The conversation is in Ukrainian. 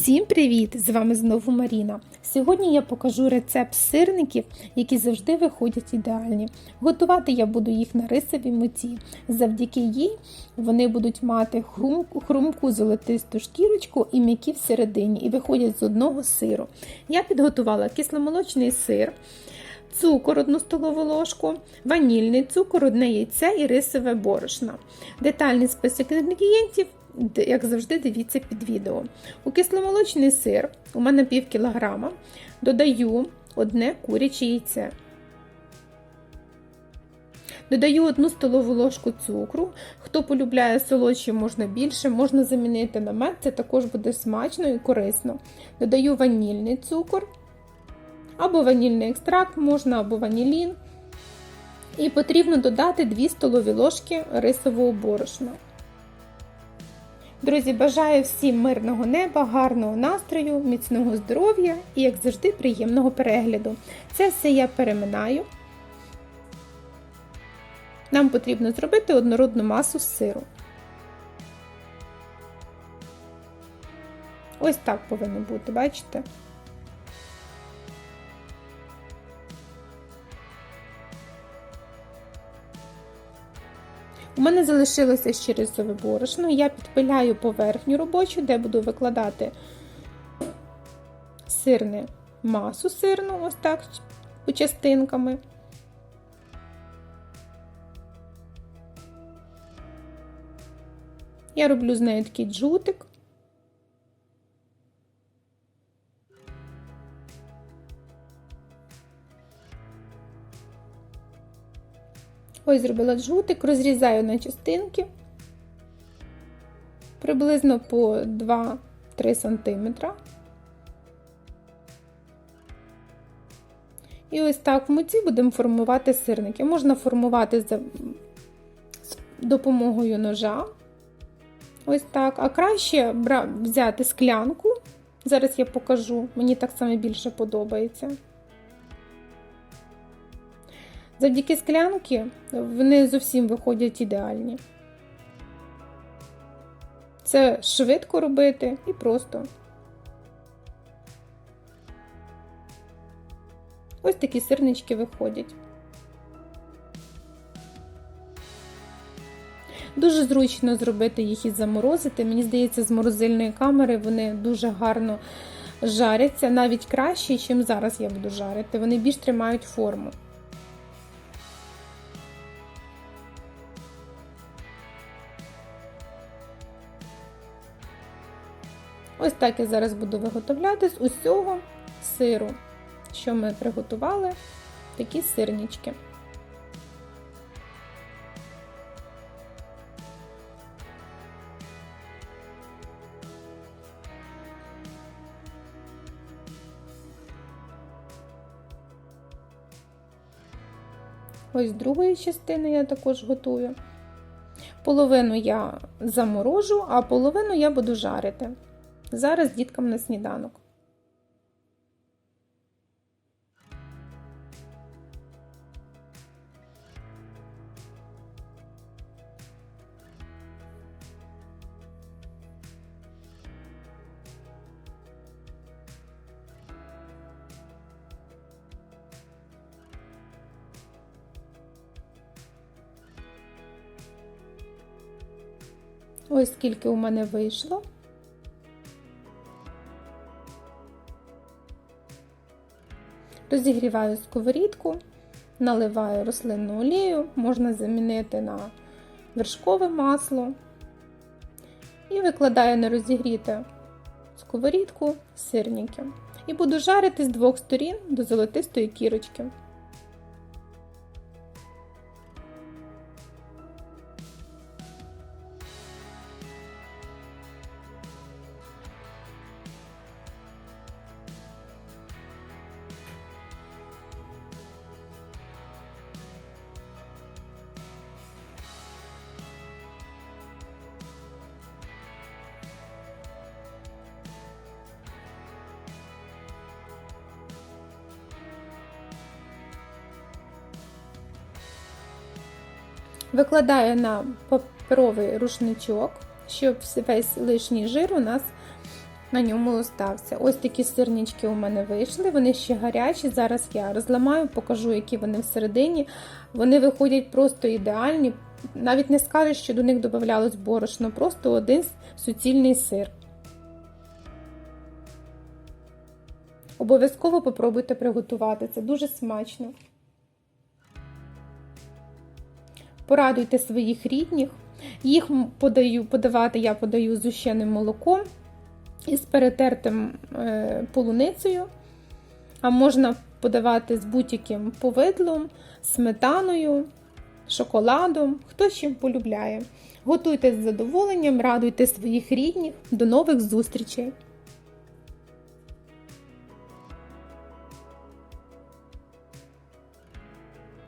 Всім привіт! З вами знову Маріна. Сьогодні я покажу рецепт сирників, які завжди виходять ідеальні. Готувати я буду їх на рисовій муці. Завдяки їй вони будуть мати хрумку, золотисту шкірочку і м'які всередині, і виходять з одного сиру. Я підготувала кисломолочний сир. Цукор 1 столову ложку, ванільний цукор, одне яйце і рисове борошно. Детальний список інгредієнтів як завжди, дивіться під відео. У кисломолочний сир у мене пів кілограма, додаю одне куряче яйце. Додаю одну столову ложку цукру. Хто полюбляє солодші, можна більше, можна замінити на мед, це також буде смачно і корисно. Додаю ванільний цукор, або ванільний екстракт, можна, або ванілін. І потрібно додати 2 столові ложки рисового борошна. Друзі, бажаю всім мирного неба, гарного настрою, міцного здоров'я і, як завжди, приємного перегляду. Це все я переминаю. Нам потрібно зробити однородну масу з сиру. Ось так повинно бути, бачите? У мене залишилося ще рисове борошно. Я підпиляю поверхню робочу, де буду викладати сирне масу сирну, ось так, по частинками. Я роблю з нею такий джутик. Ось зробила джутик, розрізаю на частинки приблизно по 2-3 см. І ось так в муці будемо формувати сирники. Можна формувати за допомогою ножа. Ось так. А краще взяти склянку. Зараз я покажу, мені так само більше подобається. Завдяки склянки вони зовсім виходять ідеальні. Це швидко робити і просто. Ось такі сирнички виходять. Дуже зручно зробити їх і заморозити. Мені здається, з морозильної камери вони дуже гарно жаряться, навіть краще, ніж зараз я буду жарити. Вони більш тримають форму. Ось так я зараз буду виготовляти з усього сиру, що ми приготували, такі сирнички. Ось з другої частини я також готую. Половину я заморожу, а половину я буду жарити. Зараз діткам на сніданок. Ось скільки у мене вийшло. Розігріваю сковорідку, наливаю рослинну олію, можна замінити на вершкове масло і викладаю на розігріте сковорідку сирники. І буду жарити з двох сторін до золотистої кірочки. Викладаю на паперовий рушничок, щоб весь лишній жир у нас на ньому остався. Ось такі сирнички у мене вийшли, вони ще гарячі. Зараз я розламаю, покажу, які вони всередині. Вони виходять просто ідеальні. Навіть не скажеш, що до них додавалось борошно, просто один суцільний сир. Обов'язково попробуйте приготувати, це дуже смачно. Порадуйте своїх рідних. Їх подаю, подавати я подаю з ущеним молоком із перетертим е, полуницею, а можна подавати з будь-яким повидлом, сметаною, шоколадом, хто з чим полюбляє. Готуйте з задоволенням, радуйте своїх рідних. До нових зустрічей!